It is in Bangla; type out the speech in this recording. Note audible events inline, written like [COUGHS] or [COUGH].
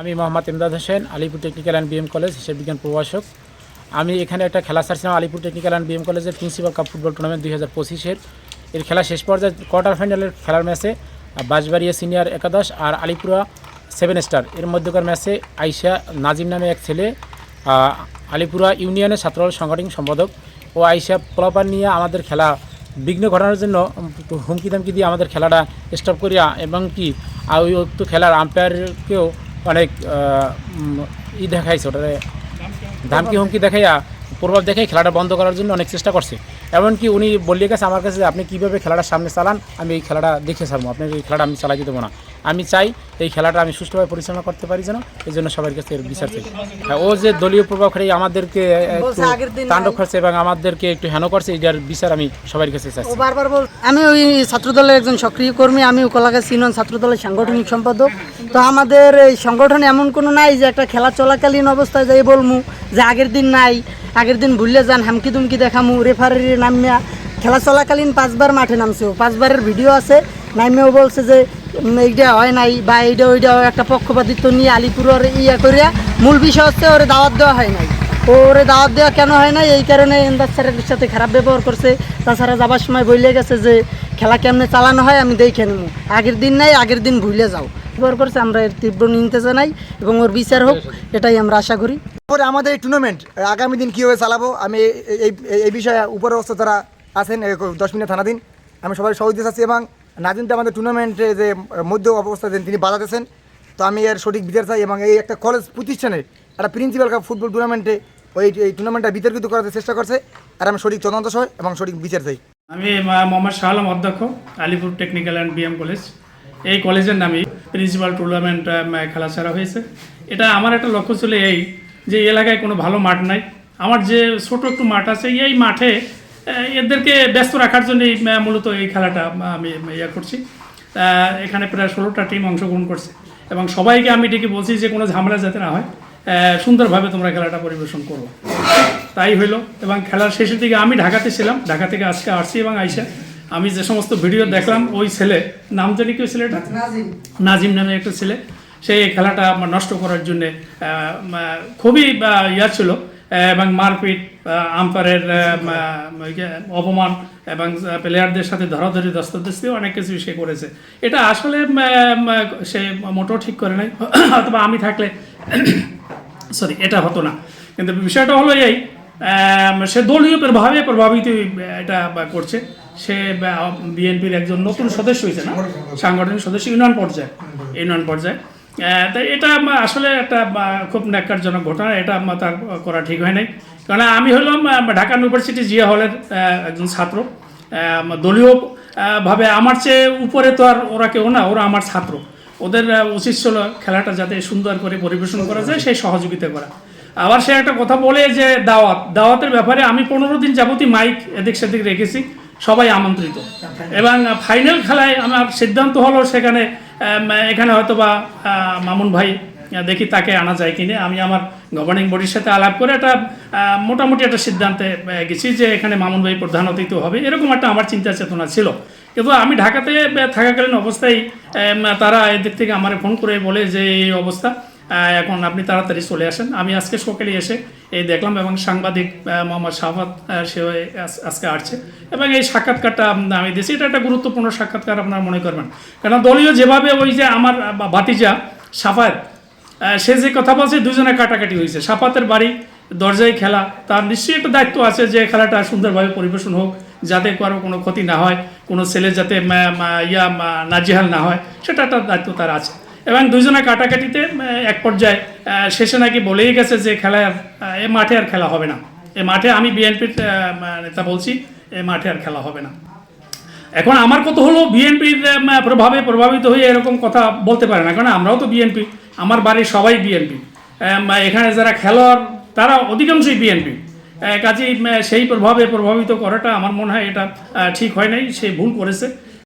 আমি Mohammad Imdad Hossain, Alipur technical and BM college হিসেব বিজ্ঞান প্রভাষক। আমি এখানে একটা খেলা সারছিলাম আলিপুর টেকনিক্যাল অ্যান্ড বিএম কলেজের প্রিন্সিপাল কাপ ফুটবল টুর্নামেন্ট দুই হাজার পঁচিশের এর। খেলা শেষ পর্যায়ে কোয়ার্টার ফাইনালের খেলার ম্যাচে বাঁশবাড়িয়া সিনিয়র একাদশ আর আলিপুরা সেভেন স্টার এর মধ্যকার ম্যাচে আইসা নাজিম নামে এক ছেলে আলিপুরা ইউনিয়নের ছাত্রদল সাংগঠনিক সম্পাদক ও আইসা পোলাপান নিয়ে আমাদের খেলা বিঘ্ন ঘটানোর জন্য হুমকি দামকি দিয়ে আমাদের খেলাটা স্টপ করিয়া এবং কি আর ওই খেলার আম্পায়ারকেও অনেক আহ, উম, ই দেখাইছে ওটাতে ধামকি হুমকি দেখাইয়া প্রভাব দেখে খেলাটা বন্ধ করার জন্য অনেক চেষ্টা করছে। এমনকি উনি বললে গেছে আমার কাছে আপনি কীভাবে খেলাটা সামনে চালান? আমি এই খেলাটা দেখে ছাড়বো। আপনার এই খেলাটা আমি চালাই দেবো না। আমি চাই এই খেলাটা আমি সুষ্ঠুভাবে পরিচালনা করতে পারি যেন এই জন্য সবার কাছে বিচার চাই। হ্যাঁ, ও যে দলীয় প্রভাব খাই আমাদেরকে তাণ্ডব করছে এবং আমাদেরকে একটু হেন করছে এটার বিচার আমি সবার কাছে বল আমি ওই ছাত্রদলের একজন সক্রিয় কর্মী আমি কলাগাছ ইউনিয়ন ছাত্রদলের সাংগঠনিক সম্পাদক। তো আমাদের এই সংগঠনে এমন কোনো নাই যে একটা খেলা চলাকালীন অবস্থায় যাই বলমু যে আগের দিন নাই। আগের দিন ভুললে যান, হামকি দুমকি দেখামু রেফারি নামিয়া খেলা চলাকালীন পাঁচবার মাঠে নামছে। পাঁচবারের ভিডিও আছে, নামিয়াও বলছে যে এইটা হয় নাই বা এইটা ওইটা একটা পক্ষপাতিত্ব নিয়ে আলিপুরের ইয়া করিয়া মূল বিষয় হচ্ছে ওরে দাওয়াত দেওয়া হয় নাই। ওরে দাওয়াত দেওয়া কেন হয় না এই কারণে এন্দাজ স্যারের সাথে খারাপ ব্যবহার করছে। তাছাড়া যাবার সময় বইলে গেছে যে, খেলা কেমনে চালানো হয় আমি দেখে নেব। আগের দিন নাই, আগের দিন ভুলে যাও। ব্যবহার করছে, আমরা এর তীব্র নিতে জানাই এবং ওর বিচার হোক, এটাই আমরা আশা করি। পরে আমাদের এই টুর্নামেন্ট আগামী দিন কীভাবে চালাবো? আমি এই- এই বিষয়ে উপরস্থ যারা আছেন দশ মিনিট থানা দিন। আমি সবাই সহযোগিতা চাচ্ছি এবং নাজিম তো আমাদের টুর্নামেন্টে যে মধ্য অবস্থা দেন, তিনি বাধা দিয়েছেন। তো আমি এর সঠিক বিচার চাই এবং এই একটা কলেজ প্রতিষ্ঠানে, একটা প্রিন্সিপাল কাপ ফুটবল টুর্নামেন্টে ওই, এই টুর্নামেন্টটা বিতর্কিত করার চেষ্টা করছে, আর আমি সঠিক তদন্ত সহ এবং সঠিক বিচার চাই। আমি মোহাম্মদ শাহ আলম অধ্যক্ষ, Alipur technical and BM college এই কলেজের নামে প্রিন্সিপাল টুর্নামেন্ট খেলা ছাড়া হয়েছে। এটা আমার একটা লক্ষ্য ছিল এই যে এলাকায় কোনো ভালো মাঠ নাই। আমার যে ছোট একটু মাঠ আছে এই মাঠে এদেরকে ব্যস্ত রাখার জন্য মূলত এই খেলাটা আমি ইয়ে করছি। এখানে প্রায় ষোলোটা টিম অংশগ্রহণ করছে এবং সবাইকে আমি ডেকে বলছি যে কোনো ঝামেলা যাতে না হয় সুন্দরভাবে তোমরা খেলাটা পরিবেশন করো। তাই হইল এবং খেলার শেষের দিকে আমি ঢাকাতে ছিলাম। ঢাকা থেকে আজকে আসছি এবং আইসা আমি যে সমস্ত ভিডিও দেখলাম ওই ছেলে নাম জানি কি ছেলেটা? নাজিম নামে একটা ছেলে। সেই খেলাটা আমার নষ্ট করার জন্যে খুবই ইয়া ছিল এবং মারপিট আম্পায়ারের অপমান এবং প্লেয়ারদের সাথে ধরাধরি দস্তদস্তি অনেক কিছু সে করেছে। এটা আসলে সে মোটেও ঠিক করে নাই। [COUGHS] অথবা আমি থাকলে [COUGHS] সরি এটা হতো না। কিন্তু বিষয়টা হলো এই সে দলীয় প্রভাবে প্রভাবিত এটা করছে। সে বিএনপির একজন নতুন সদস্য হয়েছে না? সাংগঠনিক সদস্য ইউনিয়ন পর্যায়ে। ইউনিয়ন পর্যায়ে। তাই এটা আসলে একটা খুব ন্যাক্কারজনক ঘটনা, এটা তার করা ঠিক হয় নাই। কারণ আমি হলাম ঢাকা ইউনিভার্সিটি জিয়া হলের একজন ছাত্র। দলীয় ভাবে আমার চেয়ে উপরে তো আর ওরা কেউ না, ওরা আমার ছাত্র। ওদের উচিত ছিল খেলাটা যাতে সুন্দর করে পরিবেশন করা যায়, সেই সহযোগিতা করা। আবার সে একটা কথা বলে যে দাওয়াত, দাওয়াতের ব্যাপারে আমি পনেরো দিন যাবতীয় মাইক এদিক সেদিক রেখেছি, সবাই আমন্ত্রিত। এবং ফাইনাল খেলায় আমার সিদ্ধান্ত হলো সেখানে এখানে হয়তো বা মামুন ভাই দেখি তাকে আনা যায় কিনে। আমি আমার গভর্নিং বডির সাথে আলাপ করে একটা মোটামুটি একটা সিদ্ধান্তে গেছি যে এখানে মামুন ভাই প্রধান অতিথি হবে। এরকম একটা আমার চিন্তা চেতনা ছিল। কিন্তু আমি ঢাকাতে থাকাকালীন অবস্থায় তারা এদিক থেকে আমার ফোন করে বলে যে এই অবস্থা। এখন আপনি তাড়াতাড়ি চলে আসেন। আমি আজকে সকালে এসে এই দেখলাম এবং সাংবাদিক মোহাম্মদ শাহাদ সে আজ- আজকে আসছে। এবং এই সাক্ষাৎকারটা আমি দিয়েছি। এটা একটা গুরুত্বপূর্ণ সাক্ষাৎকার আপনারা মনে করবেন। কারণ দলীয় যেভাবে ওই যে আমার ভাতিজা সাফায়াত সে যে কথা বলছে দুজনে কাটাকাটি হয়েছে। সাফাতের বাড়ি, দরজায় খেলা, তার নিশ্চয়ই একটা দায়িত্ব আছে যে খেলাটা সুন্দরভাবে পরিবেশন হোক, যাতে কারও কোনো ক্ষতি না হয়, কোনো ছেলে যাতে ইয়া নাজিহাল না হয়, সেটা একটা দায়িত্ব তার আছে। এবং দুজনে কাটাকাটিতে এক পর্যায়ে শেষে নাকি বলেই গেছে যে খেলা এ মাঠে আর খেলা হবে না। এ মাঠে আমি বিএনপির নেতা বলছি, এ মাঠে আর খেলা হবে না। এখন আমার কত হলো, বিএনপির প্রভাবে প্রভাবিত হয়ে এরকম কথা বলতে পারে না, কারণ আমরাও তো বিএনপি, আমার বাড়ির সবাই বিএনপি। এখানে যারা খেলোয়াড়, তারা অধিকাংশই বিএনপি। কাজেই সেই প্রভাবে প্রভাবিত করাটা আমার মনে হয় এটা ঠিক হয় নাই, সে ভুল করেছে।